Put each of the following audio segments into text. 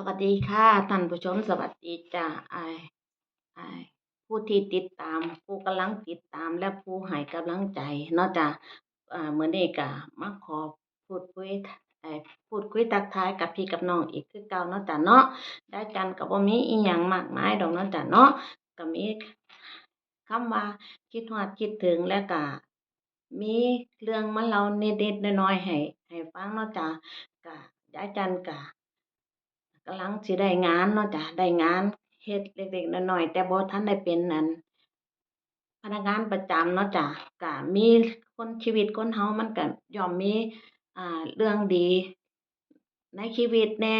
สวัสดีค่ะท่านผู้ชมสวัสดีจ้าไอไอผู้ที่ติดตาม ผู้กำลังติดตามและผู้ให้กำลังใจนาะจ้าอ่ามื้อนี้ก็มาขอพูดคุยไอพูดคุยทักท้ายกับพี่กับน้องอีกคือเก่าเนาะจ้าเนาะได้กันก็บ่มีอีหยังมากมายดอกเนาะจ้าเนาะก็มีคำว่าคิดฮอดคิดถึงแล้วก็มีเรื่องมาเล่านิดๆน้อยๆให้ให้ฟังเนาะจ้าก็ยายจันก็ กำลังสิได้งานเนาะจ้ะได้งานเฮ็ดเล็กๆน้อยๆแต่บ่ทันได้เป็นอันพนักงานประจำเนาะจ้ะก็มีคนชีวิตคนเฮามันก็ย่อมมีอ่าเรื่องดี ในชีวิตแน่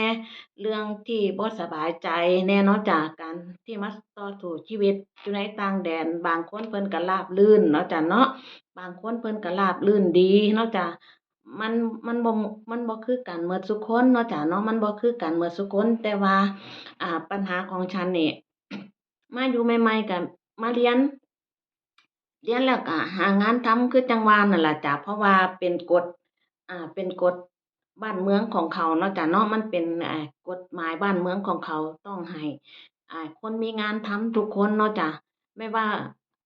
เรื่องที่บ่สบายใจแน่เนาะจ้ะการที่มาต่อสู้ชีวิตอยู่ในต่างแดน บางคนเพิ่นก็ราบรื่นเนาะจ้ะเนาะบางคนเพิ่นก็ราบรื่นดีเนาะจ้ะ มันมันบ่มันบ่คือกันหมดซุคนเนาะจ้ะเนาะมันบ่คือกันหมดซุคนแต่ว่า อ่า ปัญหาของฉันนี่มาอยู่ใหม่ๆก็มาเรียนเรียนแล้วก็หางานทำคือจังหว่านั่นแหละจ้ะเพราะว่าเป็นกฎอ่าเป็นกฎบ้านเมืองของเขาเนาะจ้ะเนาะมันเป็นอกฎหมายบ้านเมืองของเขาต้องให้อ่าคนมีงานทำทุกคนเนาะจ้ะไม่ว่า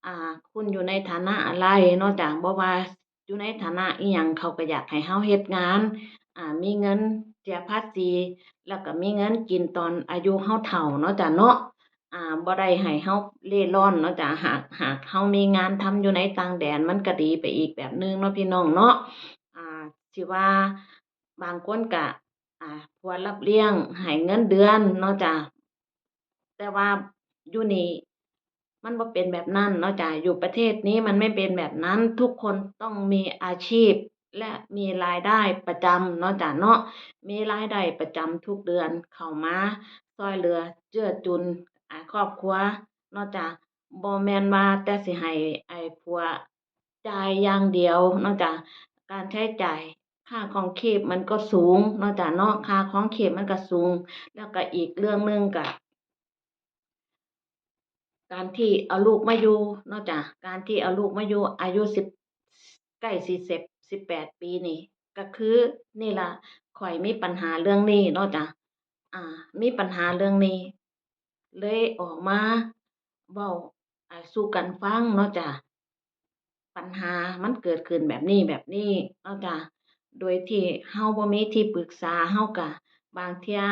อ่า คุณอยู่ในฐานะอะไรเนาะจ้ะบ่ว่า อยู่ในฐานะอิหยังเขาก็อยากให้เราเฮ็ดงาน อ่า มีเงินเสียภาษี แล้วก็มีเงินกินตอนอายุเราเฒ่าเนาะจ้ะเนาะ อ่า บ่ได้ให้เราเร่ร่อนเนาะจ้ะ หาก หากเรามีงานทำอยู่ในต่างแดนมันก็ดีไปอีกแบบหนึ่งเนาะพี่น้องเนาะ อ่า สิว่าบางคนก็อ่า ผัวรับเลี้ยง ให้เงินเดือนเนาะจ้ะ แต่ว่าอยู่นี่ มันบ่เป็นแบบนั้นเนาะจ้ะอยู่ประเทศนี้มันไม่เป็นแบบนั้นทุกคนต้องมีอาชีพ และมีรายได้ประจำเนาะจ้ะเนาะมีรายได้ประจำทุกเดือนเข้ามาช่วยเหลือเจือจุนครอบครัวเนาะจ้ะบ่แม่นว่าแต่สิให้ไอ้ผัวจ่ายอย่างเดียวเนาะจ้ะการใช้จ่ายค่าครองชีพมันก็สูงเนาะจ้ะเนาะค่าครองชีพมันก็สูง แล้วก็อีกเรื่องนึงก็ การที่เอาลูกมาอยู่นาะจ้ะการที่เอาลูกมาอยู่อายุสิบใกล้สิสิบสิบแปดปีนี่ ก็คือนี่ล่ะข้อยมีปัญหาเรื่องนี้นาะจ้ะอ่า มีปัญหาเรื่องนี้ เลยออกมาเว้าอ่าสู่กันฟังเนาะจ้ะปัญหามันเกิดขึ้นแบบนี้แบบนี้เนาะจ้ะโดยที่เราบ่มีที่ปรึกษาเราก็บางเทีย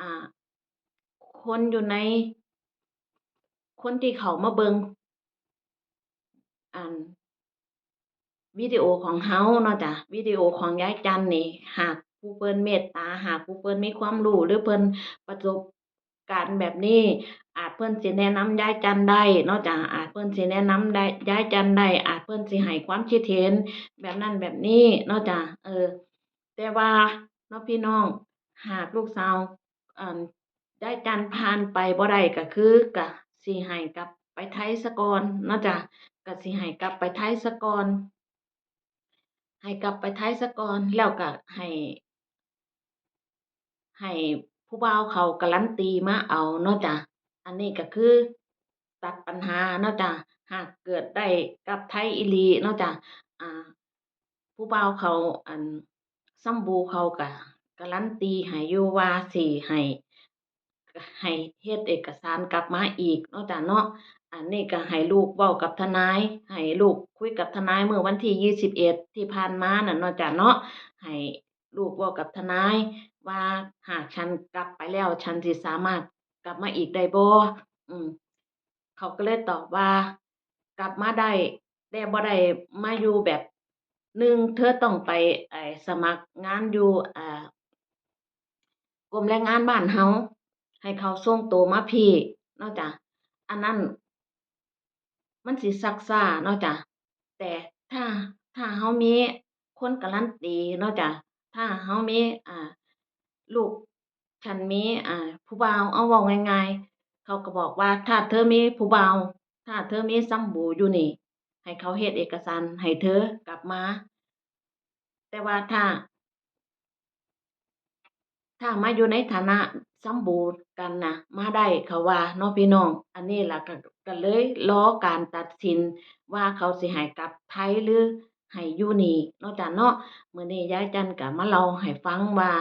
อ่า คนอยู่ใน คนที่เขามาเบิ่งอั่นวิดีโอของเราเนาะจ้ะวิดีโอของยายจันนี่หากผู้เพิ่นเมตตาหากผู้เพิ่นมีความรู้หรือเพิ่นประสบการณ์แบบนี้ อาจเพิ่นสิแนะนำยายจันได้เนาะจ้ะอาจเพิ่นสิแนะนำได้ยายจันได้อาจเพิ่นสิให้ความคิดเห็นแบบนั้นแบบนี้เนาะจ้ะเออ แต่ว่าเนาะพี่น้อง หากลูกสาวอั่นยายจันผ่านไปบ่ได้ก็คือก็ สิให้กลับไปไทยซะกอนเนาะจ้ะก็สิให้กลับไปไทยซะกอนให้กลับไปไทยซะกอนแล้วก็ให้ ให้ผู้บ่าวเขาการันตีมาเอาเนาะจ้ะอันนี้ก็คือตัดปัญหาเนาะจ้ะหากเกิดได้กลับไทยอีลีเนาะจ้ะอ่าผู้บ่าวเขาอันซัมบูเขาก็การันตีให้อยู่ว่าสิให้ ให้เฮ็ดเอกสารกลับมาอีกเนาะจ้ะเนาะอันนี้ก็ให้ลูกเว้ากับทนายให้ลูกคุยกับทนายเมื่อวันที่ยี่สิบเอ็ดที่ผ่านมานั่นเนาะจ้ะเนาะให้ลูกเว้ากับทนายว่าหากฉันกลับไปแล้วฉันสิสามารถกลับมาอีกได้บ่อืมเขาก็เลยตอบว่ากลับมาได้แต่บ่ได้มาอยู่แบบหนึ่งเธอต้องไปไอสมัครงานอยู่อ่ากรมแรงงานบ้านเรา ให้เขาส่งตัวมาพี่เนาะจ้ะอันนั้นมันสิซักช้าเนาะจ้ะแต่ถ้าถ้าเรามีคนการันตีเนาะจ้ะถ้าเรามีอ่า ลูกฉันมีอ่า ผู้บ่าวเอาว้าง่ายๆเขาก็บอกว่าถ้าเธอมีผู้บ่าวถ้าเธอมีซัมบูอยู่นี่ ให้เขาเฮ็ดเอกสารให้เธอกลับมา แต่ว่าถ้า ถ้ามาอยู่ในฐานะซัมบูกันนะมาได้เขาว่าเนาะพี่น้อง อันนี้ล่ะก็ก็เลยรอการตัดสินว่าเขาสิให้กลับไทยหรือให้อยู่นี่เนาะจ้ะเนาะมื้อนี้ยายจันก็มาเล่าให้ฟังว่า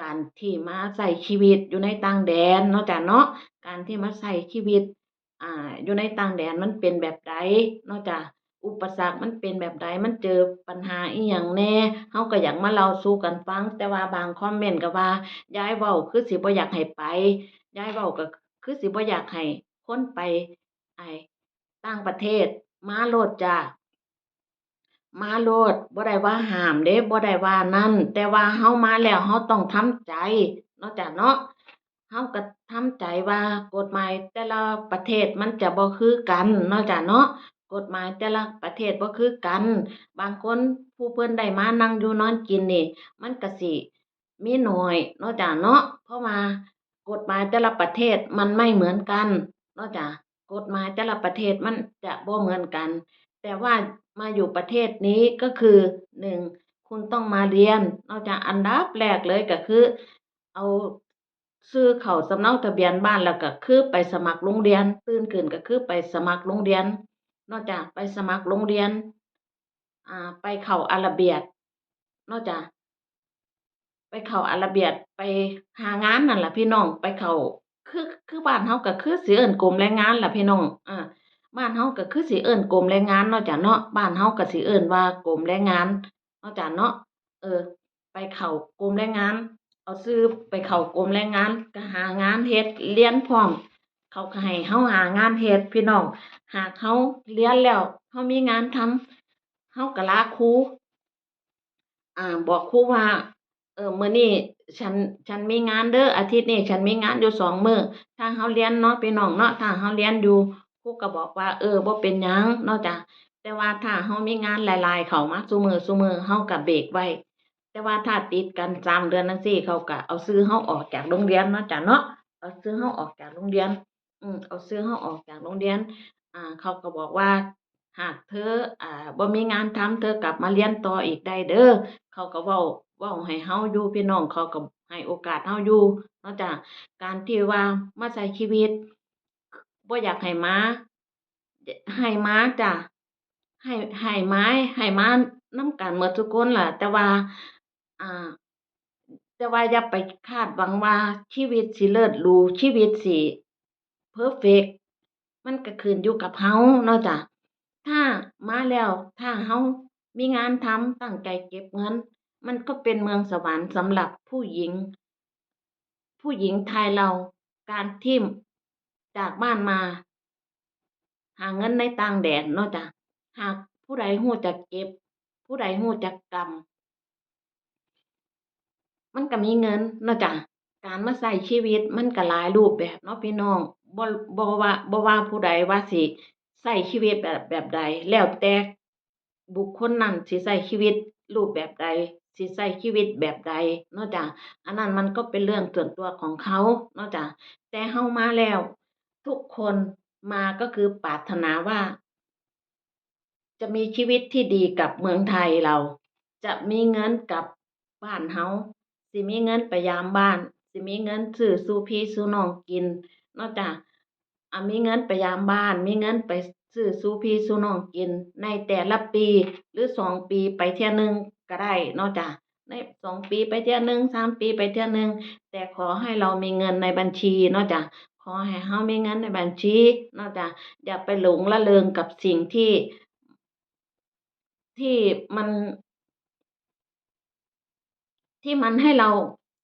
การที่มาใช้ชีวิตอยู่ในต่างแดนเนาะจ้ะเนาะการที่มาใช้ชีวิตอ่าอยู่ในต่างแดนมันเป็นแบบใดเนาะจ้ะ อุปสรรคมันเป็นแบบใดมันเจอปัญหาอิหยังแน่เราก็อยากมาเล่าสู่กันฟัง แต่ว่าบางคอมเมนต์ก็ว่ายายเว้าคือสิบ่อยากให้ไปยายเว้าก็คือสิบ่อยากให้คนไปไอ้ต่างประเทศมาโลดจ้ามาโลดบ่ได้ว่าห้ามเดะบ่ได้ว่านั้นแต่ว่าเรามาแล้วเราต้องทำใจเนาะจ้ะเนาะเราก็ทำใจว่ากฎหมายแต่ละประเทศมันจะบ่คือกันเนาะจ้ะเนาะ กฎหมายแต่ละประเทศบ่คือกัน บางคนผู้เพิ่นได้มานั่งอยู่นอนกินนี่ มันก็สิมีหน้อยเนาะจ้ะเนาะ เพราะว่ากฎหมายแต่ละประเทศมันไม่เหมือนกันเนาะจ้ะกฎหมายแต่ละประเทศมันจะบ่เหมือนกัน แต่ว่ามาอยู่ประเทศนี้ก็คือหนึ่งคุณต้องมาเรียนนาะจ้ะอันดับแรกเลยก็คือ เอาชื่อเข้าสำเนาทะเบียนบ้านแล้วก็คือไปสมัครโรงเรียน ตื่นขึ้นก็คือไปสมัครโรงเรียน นาะจ้ะไปสมัครโรงเรียน อ่า ไปเข้าอาระเบียดนาะจ้ะไปเข้าอาระเบียดไปหางานนั่นแหละพี่น้อง ไปเข้าคือคือบ้านเราก็คือสิเอิ้นกรมแรงงานล่ะพี่น้อง อ่า บ้านเราก็คือสิเอิ้นกรมแรงงานนาะจ้ะเนาะ บ้านเราก็สิเอิ้นว่ากรมแรงงานนาะจ้ะเนาะ เออ ไปเข้ากรมแรงงาน เอาชื่อไปเข้ากรมแรงงานก็หางานเฮ็ดเรียนพร้อม เขาก็ให้เราหางานเฮ็ดพี่น้อง หากเราเรียนแล้วเรามีงานทำเราก็ลาครูอ่าบอกครูว่า เออมื้อนี้ฉันฉันมีงานเด้ออาทิตย์นี้ฉันมีงานอยู่สองมื้อถ้าเราเรียนเนาะพี่น้องเนาะถ้าเราเรียนอยู่ครูก็บอกว่า เออบ่เป็นหยังเนาะจ้ะแต่ว่าถ้าเรามีงานหลายๆ เข้ามาซุมือซุมือเราก็เบรกไว้แต่ว่าถ้าติดกันสามเดือนจั่งซี้เขาก็เอาชื่อเราออกจากโรงเรียนเนาะจ้ะเนาะเอาชื่อเราออกจากโรงเรียน อืม เอาชื่อเราออกจากโรงเรียน อ่า เขาก็บอกว่า หากเธอ อ่า บ่มีงานทำ เธอกลับมาเรียนต่ออีกได้เด้อ เขาก็เว้า เว้าให้เราอยู่ พี่น้องเขาก็ให้โอกาสเราอยู่เนาะจ้ะการที่ว่ามาใช้ชีวิต บ่อยากให้มา ให้มาจ้ะให้ ให้มา ให้มานำกันหมดทุกคนล่ะ แต่ว่า อ่า แต่ว่าอย่าไปคาดหวังว่าชีวิตสิเลิศหรู ชีวิตสิ เพอร์เฟกมันก็ขึ้นอยู่กับเราเนาะจ้ะถ้ามาแล้วถ้าเรามีงานทำตั้งใจเก็บเงิน มันก็เป็นเมืองสวรรค์สำหรับผู้หญิง ผู้หญิงไทยเราการที่จากบ้านมา หาเงินในต่างแดนเนาะจ้ะหากผู้ใดรู้จักเก็บ ผู้ใดรู้จักกำมันก็มีเงินเนาะจ้ะการมาใช้ชีวิตมันก็หลายรูปแบบเนาะพี่น้อง บ่บ่ว่าบ่ว่าผู้ใดว่าสิใช้ชีวิตแบบแบบใด แล้วแต่บุคคลนั้นสิใช้ชีวิตรูปแบบใดสิใช้ชีวิตแบบใดนาะจ้ะอันนั้นมันก็เป็นเรื่องส่วนตัวของเขานาะจ้ะแต่เรามาแล้ว ทุกคนมาก็คือปรารถนาว่า จะมีชีวิตที่ดีกับเมืองไทยเรา จะมีเงินกับบ้านเราสิมีเงินไปยามบ้าน สิมีเงินซื้อสู่พี่สู่น้องกิน เนาะจ้ะอ่ามีเงินไปยามบ้าน มีเงินไปซื้อสูพี่สู่น้องกิน ในแต่ละปีหรือสองปีไปเที่ยนึงก็ได้เนาะจ้ะในสองปีไปเที่ยนึงสามปีไปเที่ยนึง แต่ขอให้เรามีเงินในบัญชีเนาะจ้ะขอให้เรามีเงินในบัญชีเนาะจ้ะอย่าไปหลงระเริงกับสิ่งที่ ที่มัน ที่มันให้เรา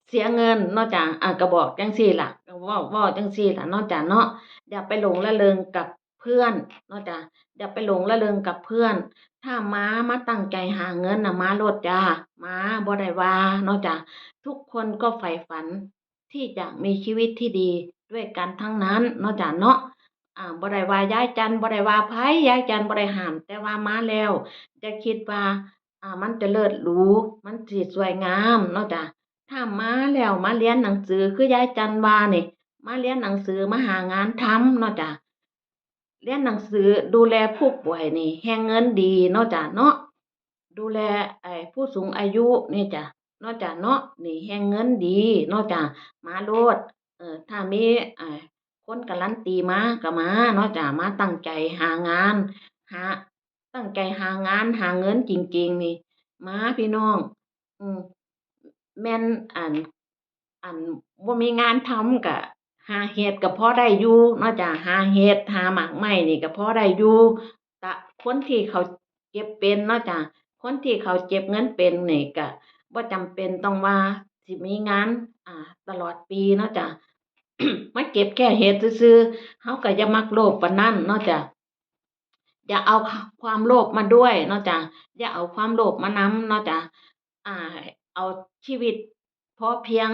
เสียเงินนาะจ้ะอ่าก็บอกจังซี้ล่ะก็เว้าเว้าจังซี้ล่ะนาะจ้ะเนาะอย่าไปหลงระเริงกับเพื่อนนาะจ้ะอย่าไปหลงระเริงกับเพื่อน ถ้าม้ามาตั้งใจหาเงินนะม้าโลดจ้าม้าบ่ได้ว่านาะจ้ะทุกคนก็ใฝ่ฝันที่จะมีชีวิตที่ดีด้วยกันทั้งนั้นนาะจ้ะเนาะอ่าบ่ได้ว่ายายจันทร์บ่ได้ว่าไผยายจันทร์บ่ได้ห้าม แต่ว่ามาแล้วอย่าคิดว่า อ่ามันจะเลิศหรูมันสิสวยงามนาะจ้ะ ถ้ามาแล้วมาเรียนหนังสือคือยายจันว่านี่ มาเรียนหนังสือมาหางานทำเนาะจ้ะ เรียนหนังสือดูแลผู้ป่วยนี่แฮ่งเงินดีเนาะจ้ะเนาะ ดูแลไอ้ผู้สูงอายุนี่จ้ะเนาะจ้ะเนาะนี่แฮ่งเงินดีเนาะจ้ะมาโลด เออถ้ามีอ่าคนการันตีมาก็มาเนาะจ้ะมาตั้งใจหางานหาตั้งใจหางานหาเงินจริงๆนี่ มาพี่น้อง อืม แม่น อั่น อันบ่มีงานทำก็หาเฮ็ดก็พอได้อยู่เนาะจ้ะหาเฮ็ด หาหมากไม้นี่ก็พอได้อยู่แต่คนที่เขาเก็บเป็นเนาะจ้ะคนที่เขาเก็บเงินเป็นนี่ก็บ่จำเป็นต้องว่าสิมีงาน อ่า ตลอดปีเนาะจ้ะมาเก็บแค่เฮ็ดซื่อเฮาก็อย่ามักโลภปานนั้นเนาะจ้ะอย่าเอาความโลภมาด้วยเนาะจ้ะอย่าเอาความโลภมานำเนาะจ้ะอ่า เอาชีวิตพอเพียง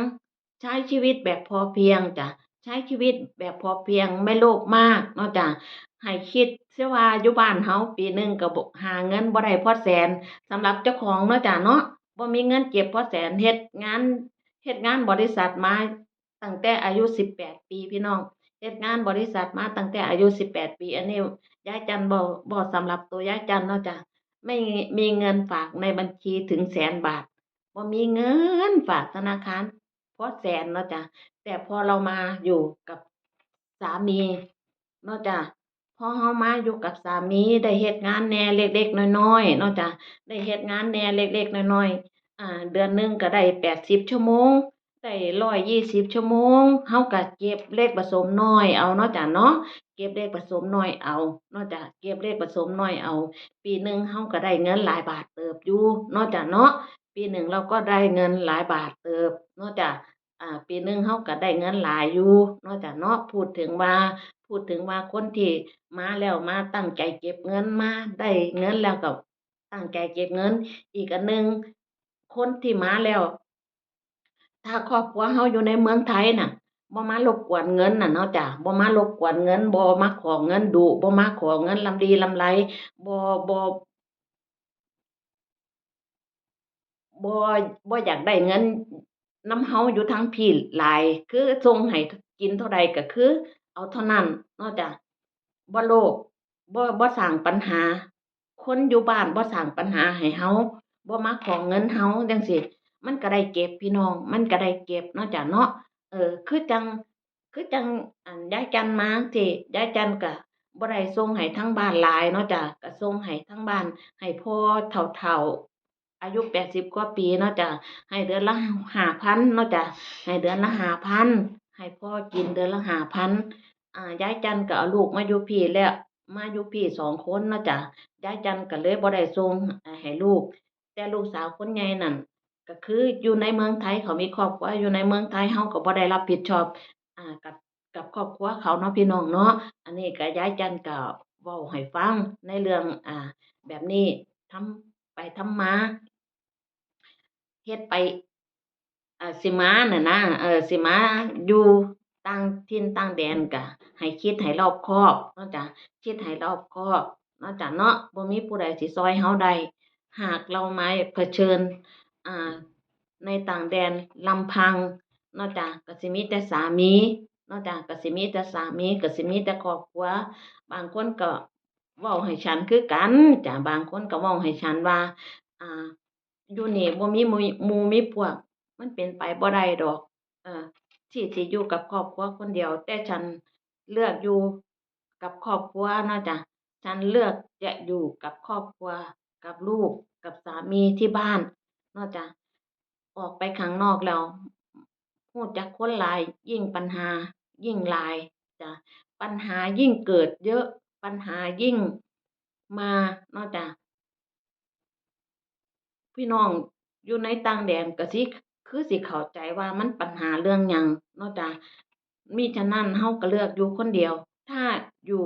ใช้ชีวิตแบบพอเพียงจ้ะใช้ชีวิตแบบพอเพียงไม่โลภมากเนาะจ้ะให้คิดเสียว่าอยู่บ้านเฮาปีหนึ่งก็บหาเงินบ่ได้พอแสนสำหรับเจ้าของเนาะจ้ะเนาะบ่มีเงินเก็บพอแสนเฮ็ดงานเฮ็ดงานบริษัทมาตั้งแต่อายุ18ปีพี่น้องเฮ็ดงานบริษัทมาตั้งแต่อายุ18ปี อันนี้ยายจันบ่บ่สำหรับตัวยายจันเนาะจ้ะไม่มีเงินฝากในบัญชีถึงแสนบาท บ่มีเงินฝากธนาคารพอแสนเนาะจ้ะแต่พอเรามาอยู่กับสามีเนาะจ้ะพอเฮามาอยู่กับสามีได้เฮ็ดงานแหน่เล็กๆน้อยๆเนาะจ้ะได้เฮ็ดงานแหน่เล็กๆน้อยๆอ่า เดือนหนึงก็ได้80ชั่วโมงได้120ชั่วโมงเฮาก็เก็บเลขผสมน้อยเอาเนาะจ้ะเนาะเก็บเลขผสมน้อยเอาเนาะจ้ะเก็บเลขผสมน้อยเอา ปีหนึ่งเฮาก็ได้เงินหลายบาทเติบอยู่เนาะจ้ะเนาะ ปีหนึ่งเราก็ได้เงินหลายบาทเติบนาะจ้ะอ่าปีหนึ่งเฮาก็ได้เงินหลายอยู่นาะจ้ะเนาะพูดถึงว่า พูดถึงว่าคนที่มาแล้วมาตั้งใจเก็บเงินมาได้เงินแล้วก็ตั้งใจเก็บเงิน อีกอันหนึ่งคนที่มาแล้ว ถ้าครอบครัวเฮาอยู่ในเมืองไทยน่ะบ่มารบกวนเงินน่ะเนาะจ้ะบ่มารบกวนเงินบ่มาขอเงินดุบ่มาขอเงินลำดีลำไรบ่บ่ บ่บ่อยากได้เงินนำเฮาอยู่ทางพี่หลาย คือส่งให้กินเท่าใดก็คือ เอาเท่านั้นนาะจ้ะบ่โลภบ่บ่สร้างปัญหา คนอยู่บ้านบ่สร้างปัญหาให้เฮาบ่มาขอเงินเฮาจังซี้มันก็ได้เก็บพี่น้อง มันก็ได้เก็บนาะจ้ะเนาะเออ คือจัง คือจังอันยายจันมาจั่งซี้ยายจันก็บ่ได้ส่งให้ทางบ้านหลายเนาะจ้ะก็ส่งให้ทางบ้านให้พ่อเฒ่า อายุ80กว่าปีเนาะจ้ะให้เดือนละ5,000เนาะจ้ะให้เดือนละ5,000ให้พ่อกินเดือนละ5,000อ่ายายจันก็เอาลูกมาอยู่พี่แล้วมาอยู่พี่สองคนเนาะจ้ะยายจันก็เลยบ่ได้ส่งให้ลูก แต่ลูกสาวคนใหญ่นั่นก็คืออยู่ในเมืองไทยเขามีครอบครัวอยู่ในเมืองไทยเฮาก็บ่ได้รับผิดชอบอ่ากับกับครอบครัวเขาเนาะพี่น้องเนาะอันนี้ก็ยายจันก็เว้าให้ฟังในเรื่องอ่าแบบนี้ทำไปทำมา เฮ็ดไปอ่าสิมาน่ะนะ เออสิมาอยู่ต่างถิ่นต่างแดนก็ให้คิดให้รอบคอบเนาะจ้ะ คิดให้รอบคอบเนาะจ้ะเนาะ บ่มีผู้ใดสิช่วยเฮาได้ หากเรามาเผชิญ อ่า ในต่างแดนลำพังเนาะจ้ะ ก็สิมีแต่สามีเนาะจ้ะ ก็สิมีแต่สามี ก็สิมีแต่ครอบครัว บางคนก็เว้าให้ฉันคือกันจ้ะ บางคนก็เว้าให้ฉันว่า อ่า อยู่นี่บ่มีหมู่หมู่มีพวก มันเป็นไปบ่ได้ดอก เออ ที่สิอยู่กับครอบครัวคนเดียว แต่ฉันเลือกอยู่กับครอบครัวเนาะจ้ะ ฉันเลือกจะอยู่กับครอบครัว กับลูก กับสามีที่บ้านเนาะจ้ะ ออกไปข้างนอกแล้วรู้จักคนหลาย ยิ่งปัญหา ยิ่งหลายจ้ะ ปัญหายิ่งเกิดเยอะ ปัญหายิ่งมาเนาะจ้ะ พี่น้องอยู่ในต่างแดนก็สิคือสิเข้าใจว่ามันปัญหาเรื่องหยังเนาะจ้ะมิฉะนั้นเราก็เลือกอยู่คนเดียว ถ้าอยู่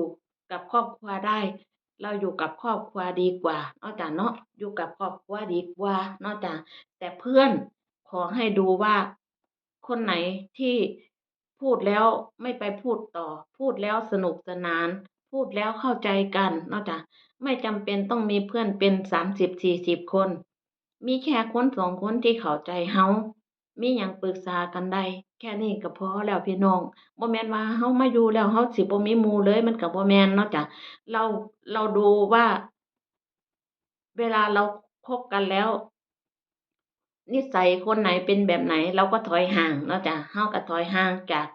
กับครอบครัวได้ เราอยู่กับครอบครัวดีกว่าเนาะจ้ะเนาะอยู่กับครอบครัวดีกว่าเนาะจ้ะแต่เพื่อนขอให้ดูว่าคนไหนที่พูดแล้วไม่ไปพูดต่อ พูดแล้วสนุกสนาน พูดแล้วเข้าใจกันเนาะจ้ะไม่จำเป็นต้องมีเพื่อนเป็น30 40คน มีแค่คนสองคนที่เข้าใจเรา มีหยังปรึกษากันได้ แค่นี้ก็พอแล้วพี่น้องบ่แม่นว่าเรามาอยู่แล้วเราสิบ่มีหมู่เลยมันก็บ่แม่นเนาะจ้ะ เราเราดูว่า เวลาเราคบกันแล้ว นิสัยคนไหนเป็นแบบไหน เราก็ถอยห่างเนาะจ้ะเราก็ถอยห่างจาก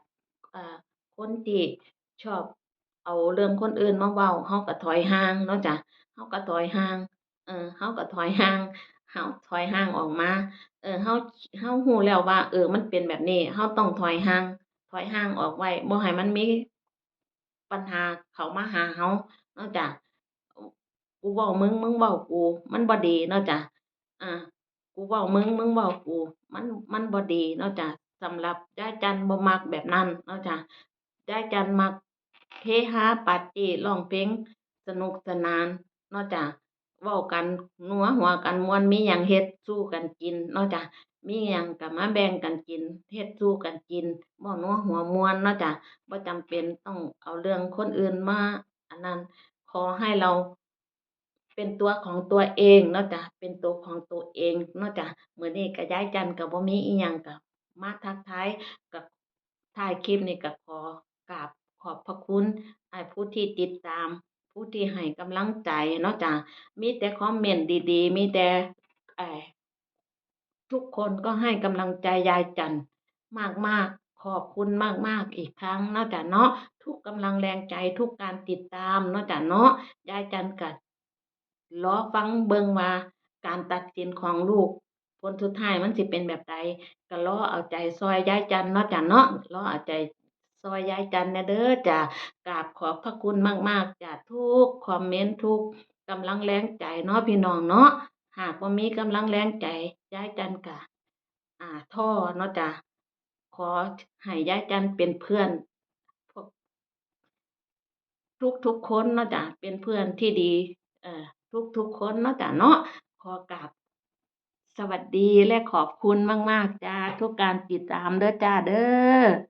คนที่ชอบเอาเรื่องคนอื่นมาเว้าเราก็ถอยห่างเนาะจ้ะเราก็ถอยห่าง เออเราก็ถอยห่าง เราถอยห่างออกมา เออเราเรารู้แล้วว่า เออ มันเป็นแบบนี้เราต้องถอยห่าง ถอยห่างออกไว้บ่ให้มันมีปัญหาเขามาหาเรานาะจ้ะกูเว้ามึงมึงเว้ากู มันบ่ดีนาะจ้ะอากูเว้ามึงมึงเว้ากู มันมันบ่ดีนาะจ้ะสำหรับยายจันบ่มักแบบนั้นนาะจ้ะยายจันมักเฮฮาปาร์ตีร้องเพลงสนุกสนานนาะจ้ะ เว้ากันนัวหัวกันมวนมีหยังเฮ็ดสู่กันกินเนาะจ้ะมีหยังก็มาแบ่งกันกินเฮ็ดสู่กันกินเว้านัวหัวมวนเนาะจ้ะบ่จำเป็นต้องเอาเรื่องคนอื่นมาอันนั้นขอให้เราเป็นตัวของตัวเองเนาะจ้ะเป็นตัวของตัวเองเนาะจ้ะมื้อนี้ก็ย้ายจันก็บ่มีอิหยังก็มาทักทายก็ท้ายคลิปนี้ก็ขอกราบขอบพระคุณอ้ายผู้ที่ติดตาม ผู้ที่ให้กำลังใจเนาะจ้ะมีแต่คอมเมนต์ดีๆ มีแต่ทุกคนก็ให้กำลังใจยายจันมากๆ ขอบคุณมากๆอีกครั้งเนาะจ้ะเนาะทุกกำลังแรงใจทุกการติดตามเนาะจ้ะเนาะยายจันทร์ก็รอฟังเบิงว่าการตัดสินของลูกผลสุดท้ายมันสิเป็นแบบใดก็รอเอาใจช่วยยายจันเนาะจ้ะเนาะรอเอาใจ ช่วยยายจันทร์แหน่เด้อจ้ะกราบขอบพระคุณมาก ๆจ้ะทุกคอมเมนต์ทุกกำลังแรงใจเนาะพี่น้องเนาะหากบ่มีกำลังแรงใจยายจันก็อ่าท้อเนาะจ้ะขอให้ยายจันเป็นเพื่อนพวกทุกๆคนเนาะจ้ะเป็นเพื่อนที่ดีเอ่อทุกๆคนเนาะจ้ะเนาะขอกราบสวัสดีและขอบคุณมาก ๆจ้ะทุกการติดตามเด้อจ้าเด้อ